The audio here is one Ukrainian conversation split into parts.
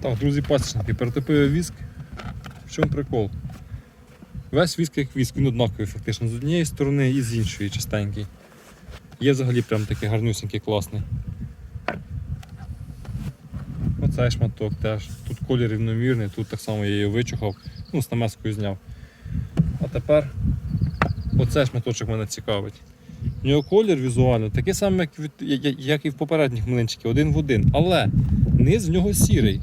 Так, друзі, пасічники, перетопив віск. В чому прикол? Весь віск як віск, він однаковий фактично з однієї сторони і з іншої чистенький. Є взагалі прям такий гарнюсенький, класний. Оцей шматок теж. Тут колір рівномірний, тут так само я її вичухав, ну, з намескою зняв. А тепер оцей шматочок мене цікавить. У нього колір візуально такий самий, як і в попередніх млинчиків, один в один. Але низ в нього сірий.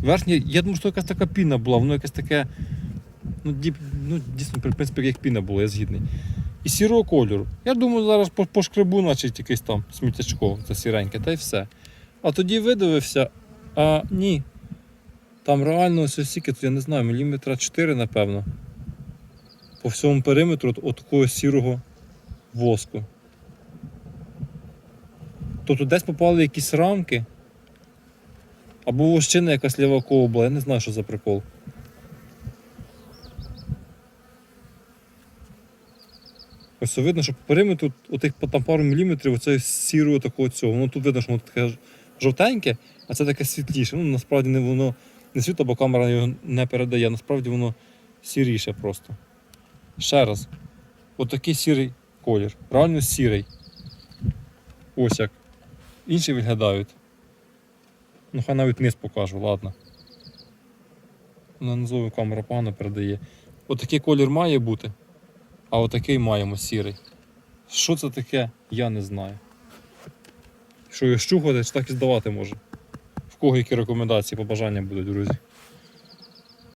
Верхній, я думаю, що якась така піна була, воно якесь таке. Ну, діп, ну дійсно, в принципі, як піна була, я згідний. І сірого кольору. Я думаю, зараз по, шкребу, значить, якийсь там сміттячко, це сіреньке, та й все. А тоді видивився, а ні. Там реально ось тут, я не знаю, міліметра 4, напевно. По всьому периметру от такого сірого воску. Тобто десь попали якісь рамки. Або вощина якась лівакова була, я не знаю, що за прикол. Ось видно, що по периметру отих там пару міліметрів оце сірого такого цього. Воно тут видно, що воно таке жовтеньке, а це таке світліше. Ну, насправді не воно не світло, бо камера його не передає, насправді воно сіріше просто. Ще раз. Отакий сірий колір. Реально сірий. Ось як. Інші виглядають. Ну, хай навіть низ покажу, ладно. Нанизову камера погано передає. Отакий колір має бути, а отакий маємо сірий. Що це таке, я не знаю. Що його щухати, чи так і здавати може. В кого які рекомендації, побажання будуть, друзі.